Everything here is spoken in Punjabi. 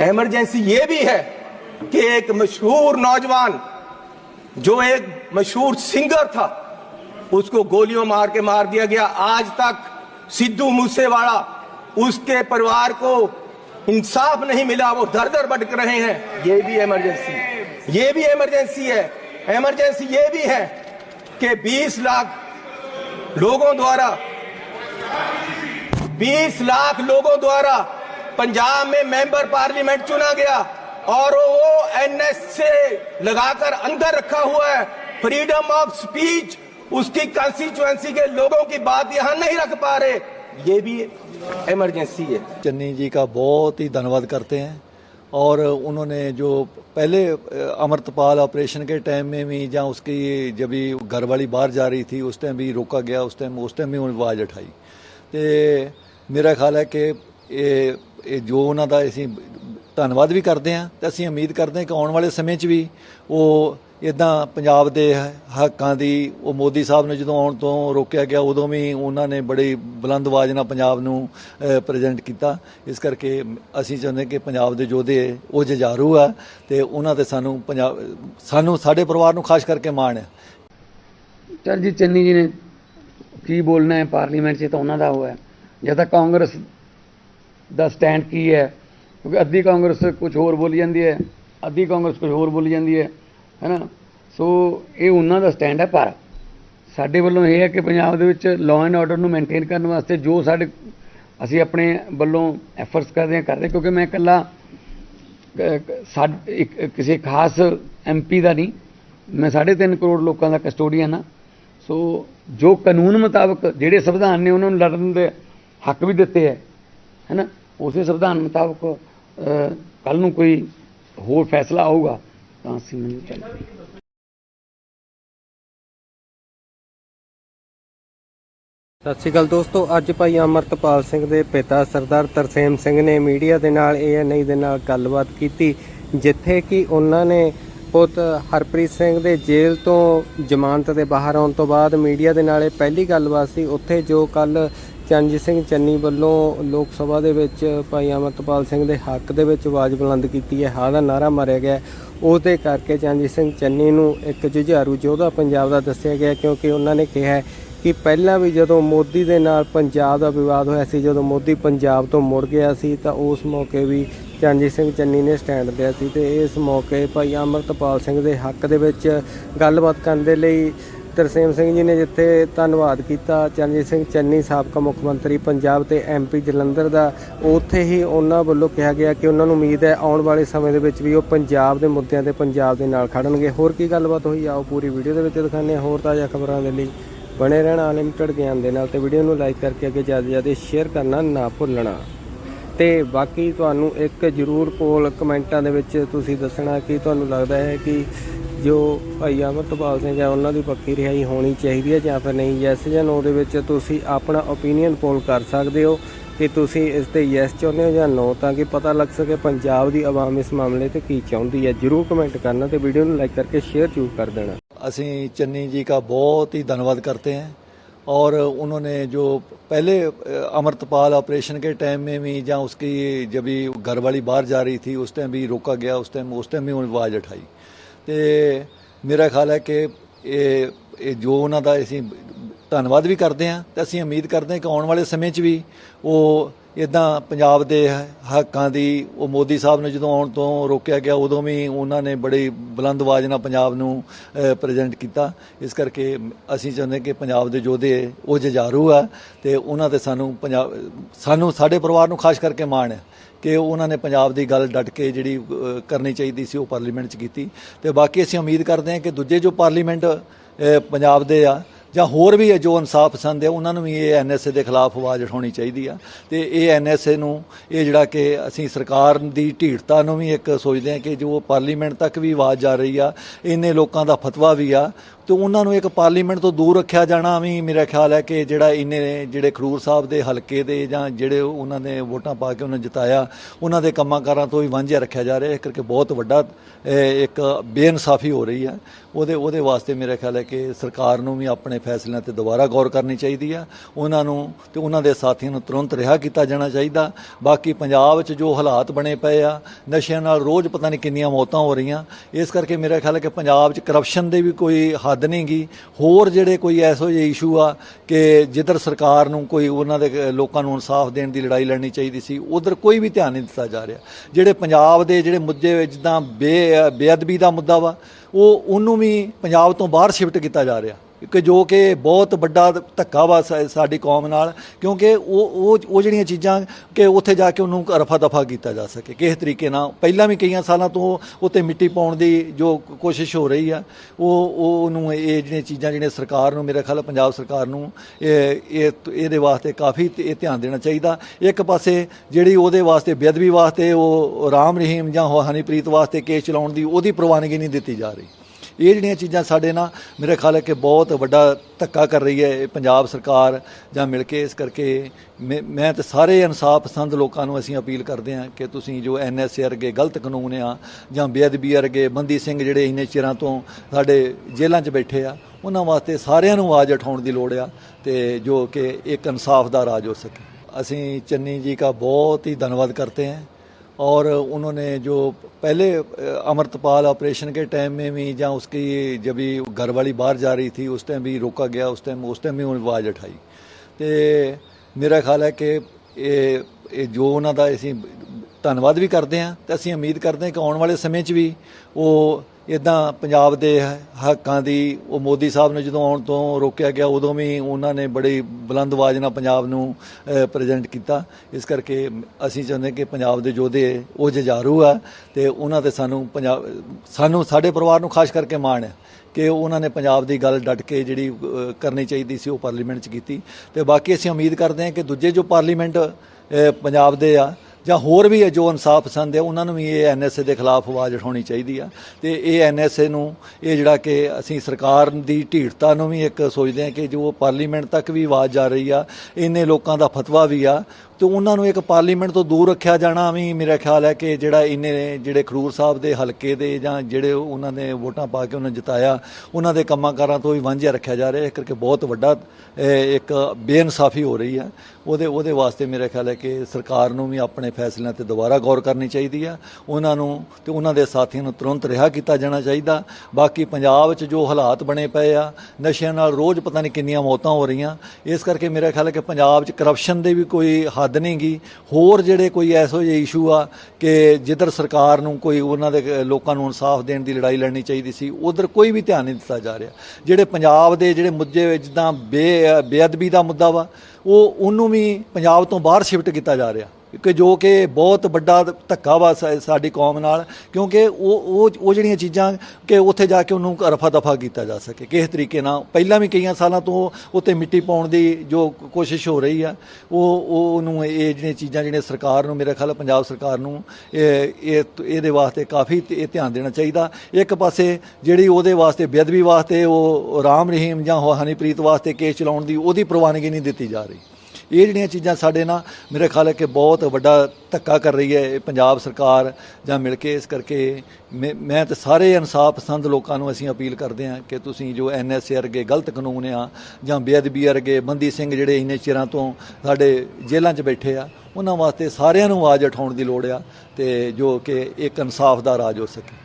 इमरजेंसी ये भी है कि एक मशहूर नौजवान, जो एक मशहूर सिंगर था, उसको गोलियों मार के मार दिया गया। आज तक सिद्धू मूसेवाला उसके परिवार को इंसाफ नहीं मिला, वो दर दर भटक रहे हैं। ये भी इमरजेंसी ये भी इमरजेंसी है। इमरजेंसी ये भी है कि 20 लाख लोगों द्वारा 20 लाख लोगों द्वारा पंजाब में मेंबर पार्लियामेंट चुना गया और वो एनएस से लगाकर अंदर रखा हुआ है। फ्रीडम ऑफ़ स्पीच उसकी कॉन्स्टिट्युएंसी के लोगों की बात यहाँ नहीं रख पा रहे। ये भी इमरजेंसी है। चन्नी जी का बहुत ही धन्यवाद करते हैं और उन्होंने जो पहले अमृतपाल ऑपरेशन के टाइम में भी जहाँ उसकी जब भी घर वाली बाहर जा रही थी, उस टाइम भी रोका गया, उस टाइम उस टाइम भी उन्होंने आवाज़ उठाई। तो मेरा ख्याल है कि ये ਇਹ ਜੋ ਉਹਨਾਂ ਦਾ ਅਸੀਂ ਧੰਨਵਾਦ ਵੀ ਕਰਦੇ ਹਾਂ ਤੇ ਅਸੀਂ ਉਮੀਦ ਕਰਦੇ ਹਾਂ ਕਿ ਆਉਣ ਵਾਲੇ ਸਮੇਂ 'ਚ ਵੀ ਉਹ ਇਦਾਂ ਪੰਜਾਬ ਦੇ ਹੱਕਾਂ ਦੀ, ਉਹ ਮੋਦੀ ਸਾਹਿਬ ਨੇ ਜਦੋਂ ਆਉਣ ਤੋਂ ਰੋਕਿਆ ਗਿਆ, ਉਦੋਂ ਵੀ ਉਹਨਾਂ ਨੇ ਬੜੀ ਬੁਲੰਦ ਆਵਾਜ਼ ਨਾਲ ਪੰਜਾਬ ਨੂੰ ਪ੍ਰੈਜ਼ੈਂਟ ਕੀਤਾ। ਇਸ ਕਰਕੇ ਅਸੀਂ ਚਾਹੁੰਦੇ ਕਿ ਪੰਜਾਬ ਦੇ ਯੋਧੇ ਉਹ ਜਜਾਰੂ ਆ ਤੇ ਉਹਨਾਂ ਤੇ ਸਾਨੂੰ ਪੰਜਾਬ, ਸਾਨੂੰ ਸਾਡੇ ਪਰਿਵਾਰ ਨੂੰ ਖਾਸ ਕਰਕੇ ਮਾਣ ਹੈ। ਚਲ ਚੰਨੀ ਜੀ ਨੇ ਕੀ ਬੋਲਣਾ ਹੈ ਪਾਰਲੀਮੈਂਟ 'ਚ ਤਾਂ ਉਹਨਾਂ ਦਾ ਹੋਇਆ ਜਾਂ ਤਾਂ ਕਾਂਗਰਸ ਦਾ ਸਟੈਂਡ ਕੀ ਹੈ? ਕਿਉਂਕਿ ਅੱਧੀ ਕਾਂਗਰਸ ਕੁਝ ਹੋਰ ਬੋਲੀ ਜਾਂਦੀ ਹੈ, ਅੱਧੀ ਕਾਂਗਰਸ ਕੁਝ ਹੋਰ ਬੋਲੀ ਜਾਂਦੀ ਹੈ ਹੈਨਾ ਸੋ ਇਹ ਉਹਨਾਂ ਦਾ ਸਟੈਂਡ ਹੈ ਪਰ ਸਾਡੇ ਵੱਲੋਂ ਇਹ ਹੈ ਕਿ ਪੰਜਾਬ ਦੇ ਵਿੱਚ ਲਾਅ ਐਂਡ ਆਰਡਰ ਨੂੰ ਮੇਨਟੇਨ ਕਰਨ ਵਾਸਤੇ ਜੋ ਸਾਡੇ, ਅਸੀਂ ਆਪਣੇ ਵੱਲੋਂ ਐਫਰਟਸ ਕਰਦੇ ਹਾਂ, ਕਰਦੇ ਕਿਉਂਕਿ ਮੈਂ ਇਕੱਲਾ ਸਾਡ, ਇੱਕ, ਕਿਸੇ ਖਾਸ ਐਮਪੀ ਦਾ ਨਹੀਂ, ਮੈਂ 3.5 ਕਰੋੜ ਲੋਕਾਂ ਦਾ ਕਸਟੋਡੀਅਨ ਹਾਂ। ਸੋ ਜੋ ਕਾਨੂੰਨ ਮੁਤਾਬਕ ਜਿਹੜੇ ਸੰਵਿਧਾਨ ਨੇ ਉਹਨਾਂ ਨੂੰ ਲੜਨ ਦੇ ਹੱਕ ਵੀ ਦਿੱਤੇ ਹੈ ਹੈਨਾ ਉਸੇ ਸੰਵਿਧਾਨ ਮੁਤਾਬਕ ਕੱਲ ਨੂੰ ਕੋਈ ਹੋਰ ਫੈਸਲਾ ਆਊਗਾ, ਤਾਂ ਅਸੀਂ ਮੈਨੂੰ ਚੱਲ ਸਤਿ ਸ਼੍ਰੀ ਅਕਾਲ ਦੋਸਤੋ, ਅੱਜ ਭਾਈ ਅਮਰਤਪਾਲ ਸਿੰਘ ਦੇ ਪਿਤਾ ਸਰਦਾਰ ਤਰਸੇਮ ਸਿੰਘ ਨੇ ਮੀਡੀਆ ਦੇ ਨਾਲ ਏਐਨਆਈ ਦੇ ਨਾਲ ਗੱਲਬਾਤ ਕੀਤੀ, ਜਿੱਥੇ ਕਿ ਉਹਨਾਂ ਨੇ ਪੁੱਤ ਹਰਪ੍ਰੀਤ ਸਿੰਘ ਦੇ ਜੇਲ੍ਹ ਤੋਂ ਜ਼ਮਾਨਤ ਤੇ ਬਾਹਰ ਆਉਣ ਤੋਂ ਬਾਅਦ ਮੀਡੀਆ ਦੇ ਨਾਲ ਇਹ ਪਹਿਲੀ ਗੱਲਬਾਤ ਸੀ, ਉੱਥੇ ਜੋ ਕੱਲ ਚਰਨਜੀਤ ਸਿੰਘ ਚੰਨੀ ਵੱਲੋਂ ਲੋਕ ਸਭਾ ਦੇ ਵਿੱਚ ਭਾਈ ਅਮਰਤਪਾਲ ਸਿੰਘ ਦੇ ਹੱਕ ਦੇ ਵਿੱਚ ਆਵਾਜ਼ ਬੁਲੰਦ ਕੀਤੀ ਹੈ ਹਾਂ ਦਾ ਨਾਰਾ ਮਾਰਿਆ ਗਿਆ ਉਸ ਦੇ ਕਰਕੇ ਚਰਨਜੀਤ ਸਿੰਘ ਚੰਨੀ ਨੂੰ ਇੱਕ ਜੁਝਾਰੂ ਯੋਧਾ ਪੰਜਾਬ ਦਾ ਦੱਸਿਆ ਗਿਆ ਕਿਉਂਕਿ ਉਹਨਾਂ ਨੇ ਕਿਹਾ ਕਿ ਪਹਿਲਾਂ ਵੀ ਜਦੋਂ ਮੋਦੀ ਦੇ ਨਾਲ ਪੰਜਾਬ ਦਾ ਵਿਵਾਦ ਹੋਇਆ ਸੀ, ਜਦੋਂ ਮੋਦੀ ਪੰਜਾਬ ਤੋਂ ਮੁੜ ਗਿਆ ਸੀ, ਤਾਂ ਉਸ ਮੌਕੇ ਵੀ ਚਰਨਜੀਤ ਸਿੰਘ ਚੰਨੀ ਨੇ ਸਟੈਂਡ ਲਿਆ ਸੀ ਤੇ ਇਸ ਮੌਕੇ ਭਾਈ ਅਮਰਤਪਾਲ ਸਿੰਘ ਦੇ ਹੱਕ ਦੇ ਵਿੱਚ ਗੱਲਬਾਤ ਕਰਨ ਦੇ ਲਈ ਤਰਸੇਮ ਸਿੰਘ ਜੀ ਨੇ ਜਿੱਥੇ ਧੰਨਵਾਦ ਕੀਤਾ, ਚਰਨਜੀਤ ਸਿੰਘ ਚੰਨੀ ਸਾਬਕਾ ਮੁੱਖ ਮੰਤਰੀ ਪੰਜਾਬ ਤੇ ਐਮਪੀ ਜਲੰਧਰ ਦਾ, ਉੱਥੇ ਹੀ ਉਹਨਾਂ ਵੱਲੋਂ ਕਿਹਾ ਗਿਆ ਕਿ ਉਹਨਾਂ ਨੂੰ ਉਮੀਦ ਹੈ ਆਉਣ ਵਾਲੇ ਸਮੇਂ ਦੇ ਵਿੱਚ ਵੀ ਉਹ ਪੰਜਾਬ ਦੇ ਮੁੱਦਿਆਂ ਤੇ ਪੰਜਾਬ ਦੇ ਨਾਲ ਖੜਨਗੇ। ਹੋਰ ਕੀ ਗੱਲਬਾਤ ਹੋਈ? ਆਓ ਪੂਰੀ ਵੀਡੀਓ ਦੇ ਵਿੱਚ ਦਿਖਾਉਂਦੇ ਹਾਂ। ਹੋਰ ਤਾਜ਼ਾ ਖਬਰਾਂ ਦੇ ਲਈ ਬਣੇ ਰਹਿਣਾ ਅਨਲਿਮਟਿਡ ਗਿਆਨ ਦੇ ਨਾਲ ਤੇ ਵੀਡੀਓ ਨੂੰ ਲਾਈਕ ਕਰਕੇ ਅੱਗੇ ਜ਼ਿਆਦਾ ਜ਼ਿਆਦਾ ਸ਼ੇਅਰ ਕਰਨਾ ਨਾ ਭੁੱਲਣਾ। ਤੇ ਬਾਕੀ ਤੁਹਾਨੂੰ ਇੱਕ ਜ਼ਰੂਰ ਕੋਲ ਕਮੈਂਟਾਂ ਦੇ ਵਿੱਚ ਤੁਸੀਂ ਦੱਸਣਾ ਕਿ ਤੁਹਾਨੂੰ ਲੱਗਦਾ ਹੈ ਕਿ ਜੋ ਭਾਈ ਅਮਰਤਪਾਲ ਸਿੰਘ ਹੈ ਉਹਨਾਂ ਦੀ ਪੱਕੀ ਰਿਹਾਈ ਹੋਣੀ ਚਾਹੀਦੀ ਹੈ ਜਾਂ ਫਿਰ ਨਹੀਂ ਯੈਸ ਜਾਂ ਨੋ ਦੇ ਵਿੱਚ ਤੁਸੀਂ ਆਪਣਾ ਓਪੀਨੀਅਨ ਪੋਲ ਕਰ ਸਕਦੇ ਹੋ ਕਿ ਤੁਸੀਂ ਇਸ ਤੇ ਯੈਸ ਚਾਹੁੰਦੇ ਹੋ ਜਾਂ ਨੋ ਤਾਂ ਕਿ ਪਤਾ ਲੱਗ ਸਕੇ ਪੰਜਾਬ ਦੀ ਆਵਾਮ ਇਸ ਮਾਮਲੇ ਤੇ ਕੀ ਚਾਹੁੰਦੀ ਹੈ ਜਰੂਰ ਕਮੈਂਟ ਕਰਨਾ ਤੇ ਵੀਡੀਓ ਨੂੰ ਲਾਈਕ ਕਰਕੇ ਸ਼ੇਅਰ ਜ਼ਰੂਰ ਕਰ ਦੇਣਾ ਅਸੀਂ चन्नी जी का बहुत ही धन्यवाद करते हैं और उन्होंने जो पहले अ, अमृतपाल ऑपरेशन के टाइम में भी ਜਾਂ उसकी जब भी घर वाली बाहर जा रही थी उस टाइम भी रोका गया उस टाइम उस टाइम भी ਉਹਨੇ ਆਵਾਜ਼ ਉਠਾਈ ਤੇ ਮੇਰਾ ਖਿਆਲ ਹੈ ਕਿ ਇਹ ਇਹ ਜੋ ਉਹਨਾਂ ਦਾ ਅਸੀਂ ਧੰਨਵਾਦ ਵੀ ਕਰਦੇ ਹਾਂ ਤੇ ਅਸੀਂ ਉਮੀਦ ਕਰਦੇ ਹਾਂ ਕਿ ਆਉਣ ਵਾਲੇ ਸਮੇਂ 'ਚ ਵੀ ਉਹ ਇਦਾਂ ਪੰਜਾਬ ਦੇ ਹੱਕਾਂ ਦੀ, ਉਹ ਮੋਦੀ ਸਾਹਿਬ ਨੇ ਜਦੋਂ ਆਉਣ ਤੋਂ ਰੋਕਿਆ ਗਿਆ, ਉਦੋਂ ਵੀ ਉਹਨਾਂ ਨੇ ਬੜੀ ਬੁਲੰਦ ਆਵਾਜ਼ ਨਾਲ ਪੰਜਾਬ ਨੂੰ ਪ੍ਰੈਜ਼ੈਂਟ ਕੀਤਾ। ਇਸ ਕਰਕੇ ਅਸੀਂ ਚਾਹੁੰਦੇ ਕਿ ਪੰਜਾਬ ਦੇ ਯੋਧੇ ਉਹ ਜਜਾਰੂ ਆ ਤੇ ਉਹਨਾਂ ਤੇ ਸਾਨੂੰ ਪੰਜਾਬ, ਸਾਨੂੰ ਸਾਡੇ ਪਰਿਵਾਰ ਨੂੰ ਖਾਸ ਕਰਕੇ ਮਾਣ ਹੈ ਕਿ ਉਹਨਾਂ ਨੇ ਪੰਜਾਬ ਦੀ ਗੱਲ ਡਟ ਕੇ ਜਿਹੜੀ ਕਰਨੀ ਚਾਹੀਦੀ ਸੀ ਉਹ ਪਾਰਲੀਮੈਂਟ 'ਚ ਕੀਤੀ। ਤੇ ਬਾਕੀ ਅਸੀਂ ਉਮੀਦ ਕਰਦੇ ਹਾਂ ਕਿ ਦੂਜੇ ਜੋ ਪਾਰਲੀਮੈਂਟ ਪੰਜਾਬ ਦੇ ਆ ਜਾਂ ਹੋਰ ਵੀ ਹੈ ਜੋ ਇਨਸਾਫ ਪਸੰਦ ਹੈ, ਉਹਨਾਂ ਨੂੰ ਵੀ ਇਹ ਐਨਐਸਏ ਦੇ ਖਿਲਾਫ ਆਵਾਜ਼ ਉਠਾਉਣੀ ਚਾਹੀਦੀ ਆ। ਤੇ ਇਹ ਐਨਐਸਏ ਨੂੰ, ਇਹ ਜਿਹੜਾ ਕਿ ਅਸੀਂ ਸਰਕਾਰ ਦੀ ਢੀਠਤਾ ਨੂੰ ਵੀ ਇੱਕ ਸੋਚਦੇ ਹਾਂ ਕਿ ਜੋ ਪਾਰਲੀਮੈਂਟ ਤੱਕ ਵੀ ਆਵਾਜ਼ ਜਾ ਰਹੀ ਆ, ਇੰਨੇ ਲੋਕਾਂ ਦਾ ਫਤਵਾ ਵੀ ਆ ਤੇ ਉਹਨਾਂ ਨੂੰ ਇੱਕ ਪਾਰਲੀਮੈਂਟ ਤੋਂ ਦੂਰ ਰੱਖਿਆ ਜਾਣਾ ਵੀ ਮੇਰਾ ਖਿਆਲ ਹੈ ਕਿ ਜਿਹੜਾ ਇਹਨੇ ਜਿਹੜੇ ਖਡੂਰ ਸਾਹਿਬ ਦੇ ਹਲਕੇ ਦੇ ਜਾਂ ਜਿਹੜੇ ਉਹਨਾਂ ਨੇ ਵੋਟਾਂ ਪਾ ਕੇ ਉਹਨਾਂ ਨੂੰ ਜਿਤਾਇਆ, ਉਹਨਾਂ ਦੇ ਕੰਮਾਂ ਕਾਰਾਂ ਤੋਂ ਵੀ ਵਾਂਝਿਆ ਰੱਖਿਆ ਜਾ ਰਿਹਾ। ਇਸ ਕਰਕੇ ਬਹੁਤ ਵੱਡਾ ਇੱਕ ਬੇਇਨਸਾਫੀ ਹੋ ਰਹੀ ਹੈ। ਉਹਦੇ ਉਹਦੇ ਵਾਸਤੇ ਮੇਰਾ ਖਿਆਲ ਹੈ ਕਿ ਸਰਕਾਰ ਨੂੰ ਵੀ ਆਪਣੇ ਫੈਸਲਿਆਂ ਤੇ ਦੁਬਾਰਾ ਗੌਰ ਕਰਨੀ ਚਾਹੀਦੀ ਆ ਉਹਨਾਂ ਨੂੰ ਤੇ ਉਹਨਾਂ ਦੇ ਸਾਥੀਆਂ ਨੂੰ ਤੁਰੰਤ ਰਿਹਾ ਕੀਤਾ ਜਾਣਾ ਚਾਹੀਦਾ। ਬਾਕੀ ਪੰਜਾਬ 'ਚ ਜੋ ਹਾਲਾਤ ਬਣੇ ਪਏ ਆ, ਨਸ਼ਿਆਂ ਨਾਲ ਰੋਜ਼ ਪਤਾ ਨਹੀਂ ਕਿੰਨੀਆਂ ਮੌਤਾਂ ਹੋ ਰਹੀਆਂ। ਇਸ ਕਰਕੇ ਮੇਰਾ ਖਿਆਲ ਹੈ ਕਿ ਪੰਜਾਬ 'ਚ ਕਰਪਸ਼ਨ ਦੇ ਵੀ ਕੋਈ ਹੱਦ ਨਹੀਂ ਗੀ। ਹੋਰ ਜਿਹੜੇ ਕੋਈ ਐਸੋ ਜਿਹੇ ਇਸ਼ੂ ਆ ਕਿ ਜਿੱਧਰ ਸਰਕਾਰ ਨੂੰ ਕੋਈ ਉਹਨਾਂ ਦੇ ਲੋਕਾਂ ਨੂੰ ਇਨਸਾਫ ਦੇਣ ਦੀ ਲੜਾਈ ਲੜਨੀ ਚਾਹੀਦੀ ਸੀ, ਉਧਰ ਕੋਈ ਵੀ ਧਿਆਨ ਨਹੀਂ ਦਿੱਤਾ ਜਾ ਰਿਹਾ। ਜਿਹੜੇ ਪੰਜਾਬ ਦੇ ਜਿਹੜੇ ਮੁੱਦੇ ਜਿੱਦਾਂ ਬੇ, ਬੇਅਦਬੀ ਦਾ ਮੁੱਦਾ ਵਾ, ਉਹ ਉਹਨੂੰ ਵੀ ਪੰਜਾਬ ਤੋਂ ਬਾਹਰ ਸ਼ਿਫਟ ਕੀਤਾ ਜਾ ਰਿਹਾ। ਕਿ ਜੋ ਕਿ ਬਹੁਤ ਵੱਡਾ ਧੱਕਾ ਵਾ ਸਾ- ਸਾਡੀ ਕੌਮ ਨਾਲ, ਕਿਉਂਕਿ ਉਹ ਉਹ ਉਹ ਜਿਹੜੀਆਂ ਚੀਜ਼ਾਂ ਕਿ ਉੱਥੇ ਜਾ ਕੇ ਉਹਨੂੰ ਰਫਾ ਦਫਾ ਕੀਤਾ ਜਾ ਸਕੇ। ਕਿਸ ਤਰੀਕੇ ਨਾਲ, ਪਹਿਲਾਂ ਵੀ ਕਈਆਂ ਸਾਲਾਂ ਤੋਂ ਉੱਤੇ ਮਿੱਟੀ ਪਾਉਣ ਦੀ ਜੋ ਕੋਸ਼ਿਸ਼ ਹੋ ਰਹੀ ਆ, ਉਹ ਉਹ, ਉਹਨੂੰ ਇਹ ਜਿਹੜੀਆਂ ਚੀਜ਼ਾਂ ਜਿਹੜੀਆਂ ਸਰਕਾਰ ਨੂੰ, ਮੇਰੇ ਖਿਆਲ ਹੈ ਪੰਜਾਬ ਸਰਕਾਰ ਨੂੰ ਇਹ ਇਹ, ਇਹਦੇ ਵਾਸਤੇ ਕਾਫੀ ਤੇ- ਇਹ ਧਿਆਨ ਦੇਣਾ ਚਾਹੀਦਾ। ਇੱਕ ਪਾਸੇ ਜਿਹੜੀ ਉਹਦੇ ਵਾਸਤੇ ਬੇਅਦਬੀ ਵਾਸਤੇ ਉਹ ਰਾਮ ਰਹੀਮ ਜਾਂ ਉਹ ਹਨੀਪ੍ਰੀਤ ਵਾਸਤੇ ਕੇਸ ਚਲਾਉਣ ਦੀ ਉਹਦੀ ਪ੍ਰਵਾਨਗੀ ਨਹੀਂ ਦਿੱਤੀ ਜਾ ਰਹੀ। ਇਹ ਜਿਹੜੀਆਂ ਚੀਜ਼ਾਂ ਸਾਡੇ ਨਾਲ, ਮੇਰੇ ਖਿਆਲ ਹੈ ਕਿ ਬਹੁਤ ਵੱਡਾ ਧੱਕਾ ਕਰ ਰਹੀ ਹੈ ਇਹ ਪੰਜਾਬ ਸਰਕਾਰ ਜਾਂ ਮਿਲ ਕੇ ਇਸ ਕਰਕੇ ਮੈਂ ਤੇ ਸਾਰੇ ਇਨਸਾਫ ਪਸੰਦ ਲੋਕਾਂ ਨੂੰ ਅਸੀਂ ਅਪੀਲ ਕਰਦੇ ਹਾਂ ਕਿ ਤੁਸੀਂ ਜੋ ਐਨਐਸਏ ਵਰਗੇ ਗਲਤ ਕਾਨੂੰਨ ਆ ਜਾਂ ਬੇਅਦਬੀ ਵਰਗੇ ਬੰਦੀ ਸਿੰਘ ਜਿਹੜੇ ਇੰਨੇ ਚਿਰਾਂ ਤੋਂ ਸਾਡੇ ਜੇਲ੍ਹਾਂ 'ਚ ਬੈਠੇ ਆ, ਉਹਨਾਂ ਵਾਸਤੇ ਸਾਰਿਆਂ ਨੂੰ ਆਵਾਜ਼ ਉਠਾਉਣ ਦੀ ਲੋੜ ਆ ਤੇ ਜੋ ਕਿ ਇੱਕ ਇਨਸਾਫ ਦਾ ਰਾਜ ਹੋ ਸਕੇ। ਅਸੀਂ ਚੰਨੀ ਜੀ ਦਾ ਬਹੁਤ ਹੀ ਧੰਨਵਾਦ ਕਰਤੇ ਹਾਂ। और उन्होंने जो पहले अ, अमृतपाल ऑपरेशन के टाइम में भी ਜਾਂ उसकी जब भी घर वाली बाहर जा रही थी उस टाइम भी रोका गया उस टाइम उस टाइम भी उन्होंने आवाज़ उठाई ਤੇ ਮੇਰਾ ਖਿਆਲ ਹੈ ਕਿ ਇਹ ਇਹ ਜੋ ਉਹਨਾਂ ਦਾ ਅਸੀਂ ਧੰਨਵਾਦ ਵੀ ਕਰਦੇ ਹਾਂ ਤੇ ਅਸੀਂ ਉਮੀਦ ਕਰਦੇ ਹਾਂ ਕਿ ਆਉਣ ਵਾਲੇ ਸਮੇਂ 'ਚ ਵੀ ਉਹ ਇਦਾਂ ਪੰਜਾਬ ਦੇ ਹੱਕਾਂ ਦੀ, ਉਹ ਮੋਦੀ ਸਾਹਿਬ ਨੂੰ ਜਦੋਂ ਆਉਣ ਤੋਂ ਰੋਕਿਆ ਗਿਆ, ਉਦੋਂ ਵੀ ਉਹਨਾਂ ਨੇ ਬੜੀ ਬੁਲੰਦ ਆਵਾਜ਼ ਨਾਲ ਪੰਜਾਬ ਨੂੰ ਪ੍ਰੈਜ਼ੈਂਟ ਕੀਤਾ। ਇਸ ਕਰਕੇ ਅਸੀਂ ਚਾਹੁੰਦੇ ਕਿ ਪੰਜਾਬ ਦੇ ਯੋਧੇ ਉਹ ਜਜਾਰੂ ਆ ਤੇ ਉਹਨਾਂ ਤੇ ਸਾਨੂੰ ਪੰਜਾਬ, ਸਾਨੂੰ ਸਾਡੇ ਪਰਿਵਾਰ ਨੂੰ ਖਾਸ ਕਰਕੇ ਮਾਣ ਹੈ ਕਿ ਉਹਨਾਂ ਨੇ ਪੰਜਾਬ ਦੀ ਗੱਲ ਡਟ ਕੇ ਜਿਹੜੀ ਕਰਨੀ ਚਾਹੀਦੀ ਸੀ ਉਹ ਪਾਰਲੀਮੈਂਟ 'ਚ ਕੀਤੀ। ਤੇ ਬਾਕੀ ਅਸੀਂ ਉਮੀਦ ਕਰਦੇ ਹਾਂ ਕਿ ਦੂਜੇ ਜੋ ਪਾਰਲੀਮੈਂਟ ਪੰਜਾਬ ਦੇ ਆ ਜਾਂ ਹੋਰ ਵੀ ਹੈ ਜੋ ਇਨਸਾਫ ਪਸੰਦ ਹੈ, ਉਹਨਾਂ ਨੂੰ ਵੀ ਇਹ ਐਨਐਸਏ ਦੇ ਖਿਲਾਫ ਆਵਾਜ਼ ਉਠਾਉਣੀ ਚਾਹੀਦੀ ਆ। ਤੇ ਇਹ ਐਨਐਸਏ ਨੂੰ, ਇਹ ਜਿਹੜਾ ਕਿ ਅਸੀਂ ਸਰਕਾਰ ਦੀ ਢੀਠਤਾ ਨੂੰ ਵੀ ਇੱਕ ਸੋਚਦੇ ਹਾਂ ਕਿ ਜੋ ਪਾਰਲੀਮੈਂਟ ਤੱਕ ਵੀ ਆਵਾਜ਼ ਜਾ ਰਹੀ ਆ, ਇੰਨੇ ਲੋਕਾਂ ਦਾ ਫਤਵਾ ਵੀ ਆ, ਤੇ ਉਹਨਾਂ ਨੂੰ ਇੱਕ ਪਾਰਲੀਮੈਂਟ ਤੋਂ ਦੂਰ ਰੱਖਿਆ ਜਾਣਾ ਵੀ ਮੇਰਾ ਖਿਆਲ ਹੈ ਕਿ ਜਿਹੜਾ ਇਹਨੇ ਜਿਹੜੇ ਖਰੂਰ ਸਾਹਿਬ ਦੇ ਹਲਕੇ ਦੇ ਜਾਂ ਜਿਹੜੇ ਉਹਨਾਂ ਨੇ ਵੋਟਾਂ ਪਾ ਕੇ ਉਹਨਾਂ ਨੂੰ ਜਿਤਾਇਆ, ਉਹਨਾਂ ਦੇ ਕੰਮਾਂ ਕਾਰਾਂ ਤੋਂ ਵੀ ਵਾਂਝਿਆ ਰੱਖਿਆ ਜਾ ਰਿਹਾ। ਇਸ ਕਰਕੇ ਬਹੁਤ ਵੱਡਾ ਇੱਕ ਬੇਇਨਸਾਫੀ ਹੋ ਰਹੀ ਹੈ ਉਹਦੇ ਉਹਦੇ ਵਾਸਤੇ ਮੇਰਾ ਖਿਆਲ ਹੈ ਕਿ ਸਰਕਾਰ ਨੂੰ ਵੀ ਆਪਣੇ ਫੈਸਲਿਆਂ ਤੇ ਦੁਬਾਰਾ ਗੌਰ ਕਰਨੀ ਚਾਹੀਦੀ ਆ। ਉਹਨਾਂ ਨੂੰ ਤੇ ਉਹਨਾਂ ਦੇ ਸਾਥੀਆਂ ਨੂੰ ਤੁਰੰਤ ਰਿਹਾ ਕੀਤਾ ਜਾਣਾ ਚਾਹੀਦਾ। ਬਾਕੀ ਪੰਜਾਬ 'ਚ ਜੋ ਹਾਲਾਤ ਬਣੇ ਪਏ ਆ, ਨਸ਼ਿਆਂ ਨਾਲ ਰੋਜ਼ ਪਤਾ ਨਹੀਂ ਕਿੰਨੀਆਂ ਮੌਤਾਂ ਹੋ ਰਹੀਆਂ। ਇਸ ਕਰਕੇ ਮੇਰਾ ਖਿਆਲ ਹੈ ਕਿ ਪੰਜਾਬ 'ਚ ਕਰਪਸ਼ਨ ਦੇ ਵੀ ਕੋਈ ਹੱਦ ਨਹੀਂ ਗੀ। ਹੋਰ ਜਿਹੜੇ ਕੋਈ ਐਸੋ ਜਿਹੇ ਇਸ਼ੂ ਆ ਕਿ ਜਿੱਧਰ ਸਰਕਾਰ ਨੂੰ ਕੋਈ ਉਹਨਾਂ ਦੇ ਲੋਕਾਂ ਨੂੰ ਇਨਸਾਫ ਦੇਣ ਦੀ ਲੜਾਈ ਲੜਨੀ ਚਾਹੀਦੀ ਸੀ, ਉਧਰ ਕੋਈ ਵੀ ਧਿਆਨ ਨਹੀਂ ਦਿੱਤਾ ਜਾ ਰਿਹਾ। ਜਿਹੜੇ ਪੰਜਾਬ ਦੇ ਜਿਹੜੇ ਮੁੱਦੇ ਜਿੱਦਾਂ ਬੇ, ਬੇਅਦਬੀ ਦਾ ਮੁੱਦਾ ਵਾ, ਉਹ ਉਹਨੂੰ ਵੀ ਪੰਜਾਬ ਤੋਂ ਬਾਹਰ ਸ਼ਿਫਟ ਕੀਤਾ ਜਾ ਰਿਹਾ। ਕਿ ਜੋ ਕਿ ਬਹੁਤ ਵੱਡਾ ਧੱਕਾ ਵਾ ਸਾ- ਸਾਡੀ ਕੌਮ ਨਾਲ, ਕਿਉਂਕਿ ਉਹ ਉਹ ਉਹ ਜਿਹੜੀਆਂ ਚੀਜ਼ਾਂ ਕਿ ਉੱਥੇ ਜਾ ਕੇ ਉਹਨੂੰ ਰਫਾ ਦਫਾ ਕੀਤਾ ਜਾ ਸਕੇ। ਕਿਸ ਤਰੀਕੇ ਨਾਲ, ਪਹਿਲਾਂ ਵੀ ਕਈਆਂ ਸਾਲਾਂ ਤੋਂ ਉੱਤੇ ਮਿੱਟੀ ਪਾਉਣ ਦੀ ਜੋ ਕੋਸ਼ਿਸ਼ ਹੋ ਰਹੀ ਆ, ਉਹ ਉਹ, ਉਹਨੂੰ ਇਹ ਜਿਹੜੀਆਂ ਚੀਜ਼ਾਂ ਜਿਹੜੀਆਂ ਸਰਕਾਰ ਨੂੰ, ਮੇਰੇ ਖਿਆਲ ਪੰਜਾਬ ਸਰਕਾਰ ਨੂੰ, ਇਹ ਇਹ, ਇਹਦੇ ਵਾਸਤੇ ਕਾਫੀ ਤੇ- ਇਹ ਧਿਆਨ ਦੇਣਾ ਚਾਹੀਦਾ। ਇੱਕ ਪਾਸੇ ਜਿਹੜੀ ਉਹਦੇ ਵਾਸਤੇ ਬੇਅਦਬੀ ਵਾਸਤੇ ਉਹ ਰਾਮ ਰਹੀਮ ਜਾਂ ਉਹ ਹਨੀਪ੍ਰੀਤ ਵਾਸਤੇ ਕੇਸ ਚਲਾਉਣ ਦੀ ਉਹਦੀ ਪ੍ਰਵਾਨਗੀ ਨਹੀਂ ਦਿੱਤੀ ਜਾ ਰਹੀ। ਇਹ ਜਿਹੜੀਆਂ ਚੀਜ਼ਾਂ ਸਾਡੇ ਨਾਲ ਮੇਰੇ ਖਿਆਲ ਹੈ ਕਿ ਬਹੁਤ ਵੱਡਾ ਧੱਕਾ ਕਰ ਰਹੀ ਹੈ ਇਹ ਪੰਜਾਬ ਸਰਕਾਰ ਜਾਂ ਮਿਲ ਕੇ ਇਸ ਕਰਕੇ ਮੈਂ ਮੈਂ ਤੇ ਸਾਰੇ ਇਨਸਾਫ ਪਸੰਦ ਲੋਕਾਂ ਨੂੰ ਅਸੀਂ ਅਪੀਲ ਕਰਦੇ ਹਾਂ ਕਿ ਤੁਸੀਂ ਜੋ ਐਨਐਸਏ ਵਰਗੇ ਗਲਤ ਕਾਨੂੰਨ ਆ ਜਾਂ ਬੇਅਦਬੀ ਵਰਗੇ ਬੰਦੀ ਸਿੰਘ ਜਿਹੜੇ ਇੰਨੇ ਚਿਰਾਂ ਤੋਂ ਸਾਡੇ ਜੇਲ੍ਹਾਂ 'ਚ ਬੈਠੇ ਆ, ਉਹਨਾਂ ਵਾਸਤੇ ਸਾਰਿਆਂ ਨੂੰ ਆਵਾਜ਼ ਉਠਾਉਣ ਦੀ ਲੋੜ ਆ ਤੇ ਜੋ ਕਿ ਇੱਕ ਇਨਸਾਫ ਦਾ ਰਾਜ ਹੋ ਸਕੇ।